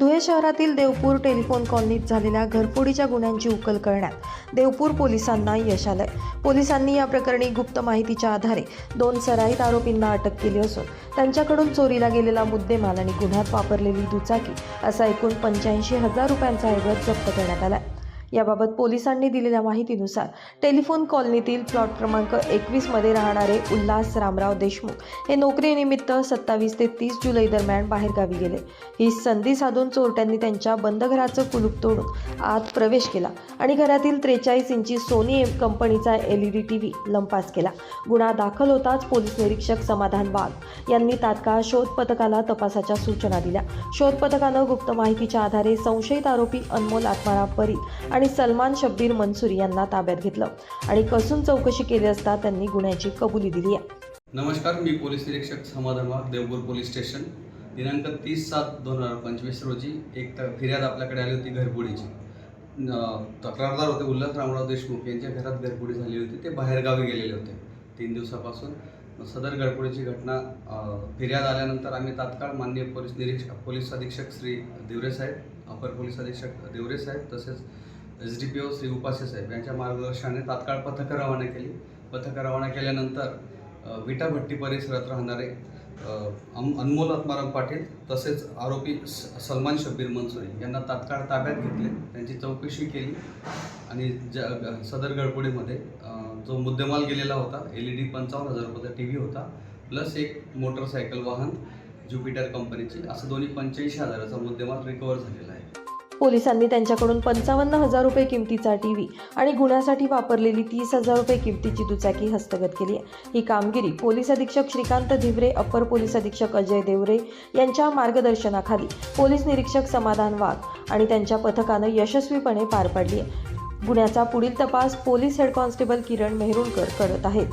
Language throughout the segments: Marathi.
धुळे शहरातील देवपूर टेलिफोन कॉलनीत झालेल्या घरफोडीच्या गुन्ह्यांची उकल करण्यात देवपूर पोलिसांना यश आलंय. पोलिसांनी या प्रकरणी गुप्त माहितीच्या आधारे दोन सराईत आरोपींना अटक केली असून त्यांच्याकडून चोरीला गेलेला मुद्देमाल आणि गुन्ह्यात वापरलेली दुचाकी असा एकूण पंच्याऐंशी हजार रुपयांचा ऐवज जप्त करण्यात आलाय. याबाबत पोलिसांनी दिलेल्या माहितीनुसार टेलिफोन कॉलनीतील प्लॉट क्रमांक एकवीसमध्ये राहणारे उल्हास रामराव देशमुख हे नोकरीनिमित्त सत्तावीस ते तीस जुलै दरम्यान बाहेरगावी गेले. ही संधी साधून चोरट्यांनी त्यांच्या बंद घराचं कुलूप तोडून आत प्रवेश केला आणि घरातील त्रेचाळीस इंची सोनी कंपनीचा L E D T V लंपास केला. गुन्हा दाखल होताच पोलीस निरीक्षक समाधान वाघ यांनी तात्काळ शोध पथकाला तपासाच्या सूचना दिल्या. शोध पथकानं गुप्त माहितीच्या आधारे संशयित आरोपी अनमोल आत्माराम परी आणि सलमान शब्बीर मनसुरी यांना ताब्यात घेतलं. आणि कसून चौकशी केली असता त्यांनी गुन्ह्याची कबुली दिली आहे. नमस्कार मी पोलीस निरीक्षक समाधान वाघ देवपूर पोलीस स्टेशन. दिनांक तीस सात दोन हजार पंचवीस रोजी एक तर फिर्याद आपल्याकडे आली होती घरबुडीची. तक्रारदार होते उल्हास रामराव देशमुख यांच्या घरात घरबुडी झाली होती. ते बाहेरगावी गेलेले होते. तीन दिवसापासून सदर घरफोडीची घटना फिर्याद आल्यानंतर आम्ही तात्काळ मान्य पोलीस निरीक्षक पोलीस अधीक्षक श्री देवरे साहेब अपर पोलीस अधीक्षक देवरे साहेब तसेच S D P O Shri Upase साहेब यांच्या मार्गदर्शनाने तात्काळ पथकं रवाना केली. पथकं रवाना केल्यानंतर विटाभट्टी विटा भट्टी परिसरात राहणारे अम- अनमोल आत्माराम पाटील तसेच आरोपी स- सलमान शब्बीर मनसुरी यांना तात्काळ ताब्यात घेतले. त्यांची चौकशी केली आणि ज सदर गडबडीमध्ये जो मुद्देमाल गेलेला होता एल ई डी पंचावन्न हजार रुपयाचा टी व्ही होता प्लस एक मोटरसायकल वाहन ज्युपिटर कंपनीची असं दोन्ही पंच्याऐंशी हजाराचा मुद्देमाल रिकवर झालेला आहे. पोलिसांनी त्यांच्याकडून पंचावन्न हजार रुपये किमतीचा टीव्ही आणि गुन्ह्यासाठी वापरलेली तीस हजार रुपये किमतीची दुचाकी हस्तगत केली आहे. ही कामगिरी पोलीस अधीक्षक श्रीकांत धिवरे अप्पर पोलीस अधीक्षक अजय देवरे यांच्या मार्गदर्शनाखाली पोलीस निरीक्षक समाधान वाघ आणि त्यांच्या पथकानं यशस्वीपणे पार पाडली आहे. गुन्ह्याचा पुढील तपास police head constable Kiran Mehrunkar करत आहेत.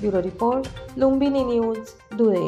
Bureau report Lumbini news Dhule.